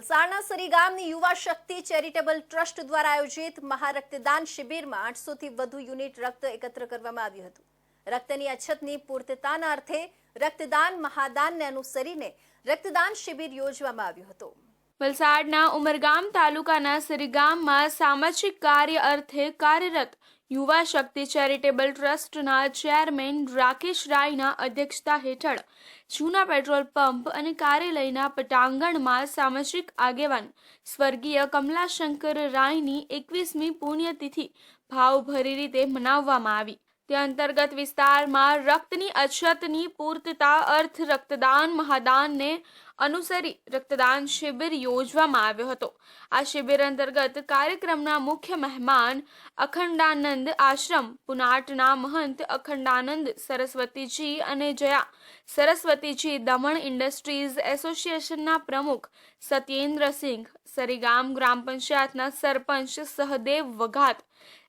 વલસાડના સરી ગામની યુવા શક્તિ ચેરિટેબલ ટ્રસ્ટ દ્વારા આયોજિત મહારક્તદાન શિબિરમાં આઠસોથી વધુ યુનિટ રક્ત એકત્ર કરવામાં આવ્યું હતું. રક્તની અછતની પૂર્તતાના અર્થે રક્તદાન મહાદાનને અનુસરીને રક્તદાન શિબિર યોજવામાં આવ્યું હતું. વલસાડના ઉમરગામ તાલુકાના સરીગામમાં સામાજિક કાર્ય અર્થે કાર્યરત યુવા શક્તિ ચેરિટેબલ ટ્રસ્ટના ચેરમેન રાકેશ રાયના અધ્યક્ષતા હેઠળ જૂના પેટ્રોલ પંપ અને કાર્યાલયના પટાંગણમાં સામાજિક આગેવાન સ્વર્ગીય કમલાશંકર રાયની એકવીસમી પુણ્યતિથિ ભાવભરી રીતે મનાવવામાં આવી. તે અંતર્ગત વિસ્તારમાં રક્તની અછતની પૂર્તતા અર્થ રક્તદાન મહાદાનને અનુસરી રક્તદાન શિબિર યોજવામાં આવ્યો હતો. આ શિબિર અંતર્ગત કાર્યક્રમના મુખ્ય મહેમાન અખંડાનંદ આશ્રમ, પુનાટના મહંત અખંડાનંદ સરસ્વતીજી અને જયા સરસ્વતીજી દમણ ઇન્ડસ્ટ્રીઝ એસોસિએશનના પ્રમુખ સત્યેન્દ્રસિંહ સરીગામ ગ્રામ પંચાયતના સરપંચ સહદેવ વઘાત,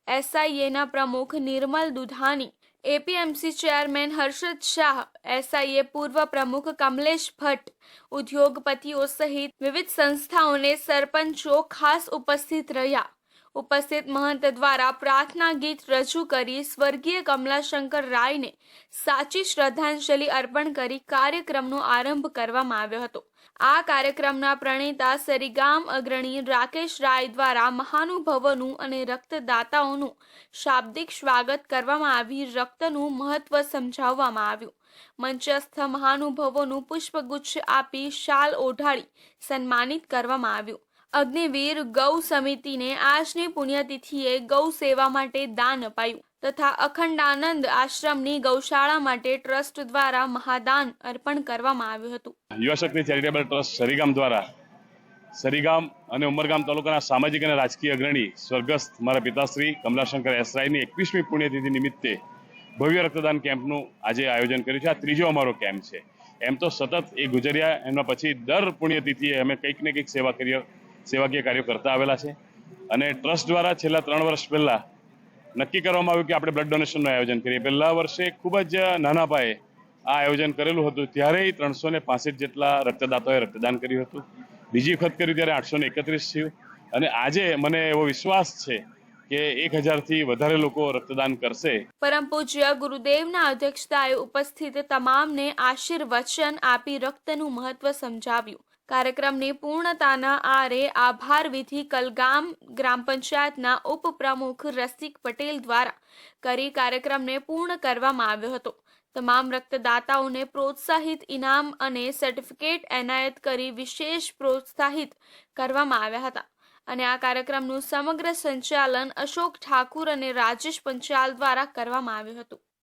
એસઆઈએના પ્રમુખ Nirmal Dudhani APMC chairman Harshad Shah SIA પૂર્વ પ્રમુખ કમલેશ ભટ્ટ ઉદ્યોગપતિઓ સહિત વિવિધ સંસ્થાઓને સરપંચો ખાસ ઉપસ્થિત રહ્યા ઉપસ્થિત મહંત દ્વારા પ્રાર્થના ગીત રજૂ કરી સ્વર્ગીય કમલાશંકર રાયને સાચી શ્રદ્ધાંજલિ અર્પણ કરી કાર્યક્રમનો આરંભ કરવામાં આવ્યો હતો. આ કાર્યક્રમના પ્રણેતા સરીગામ અગ્રણી રાકેશ રાય દ્વારા મહાનુભવોનું અને રક્તદાતાઓનું શાબ્દિક સ્વાગત કરવામાં આવી, રક્તનું મહત્વ સમજાવવામાં આવ્યું. મંચસ્થ મહાનુભવોનું પુષ્પગુચ્છ આપી શાલ ઓઢાડી સન્માનિત કરવામાં આવ્યું. અગ્નિવીર ગૌ સમિતિને આજની પુણ્યતિથિએ ગૌ સેવા માટે દાન અપાયું તથા અખંડાનંદ આશ્રમની ગૌશાળા માટે ટ્રસ્ટ દ્વારા મહાદાન અર્પણ કરવામાં આવ્યું હતું. યુવા શક્તિ ચેરિટેબલ ટ્રસ્ટ સરીગામ દ્વારા, સરીગામ અને ઉમરગામ તાલુકાના સામાજિક અને રાજકીય અગ્રણી સ્વર્ગસ્થ મારા પિતાશ્રી કમલાશંકર એસરાયની એકવીસમી પુણ્યતિથિ નિમિત્તે ભવ્ય રક્તદાન કેમ્પનું આજે આયોજન કર્યું છે. આ ત્રીજો અમારો કેમ્પ છે. એમ તો સતત એ ગુજર્યા, એના પછી દર પુણ્યતિથિએ અમે કંઈક ને કંઈક સેવા કાર્ય સેવાકીય કાર્યો કરતા આવેલા છે. અને ટ્રસ્ટ દ્વારા છેલ્લા ત્રણ વર્ષ પહેલા નક્કી કરવામાં આવ્યું કે આપણે બ્લડ ડોનેશનનું આયોજન કરીએ. પહેલા વર્ષે ખૂબ જ નાના પાયે આ આયોજન કરેલું હતું. ત્યારે ત્રણસો ને પાસઠ જેટલા રક્તદાતાઓએ રક્તદાન કર્યું હતું. બીજી વખત કર્યું ત્યારે આઠસો ને એકત્રીસ થયું. અને આજે મને એવો વિશ્વાસ છે કે એક હજારથી વધારે લોકો રક્તદાન કરશે. પરમ પૂજ્ય ગુરુદેવના અધ્યક્ષતાએ ઉપસ્થિત તમામને આશીર્વચન આપી રક્તનું મહત્વ સમજાવ્યું. કાર્યક્રમની પૂર્ણતાના આરે આભાર વિધિ કલગામ ગ્રામ પંચાયતના ઉપપ્રમુખ રસિક પટેલ દ્વારા કરી કાર્યક્રમને પૂર્ણ કરવામાં આવ્યો હતો. તમામ રક્તદાતાઓને પ્રોત્સાહિત ઇનામ અને સર્ટિફિકેટ એનાયત કરી વિશેષ પ્રોત્સાહિત કરવામાં આવ્યા હતા. અને આ કાર્યક્રમનું સમગ્ર સંચાલન અશોક ઠાકુર અને રાજેશ પંચાલ દ્વારા કરવામાં આવ્યું હતું.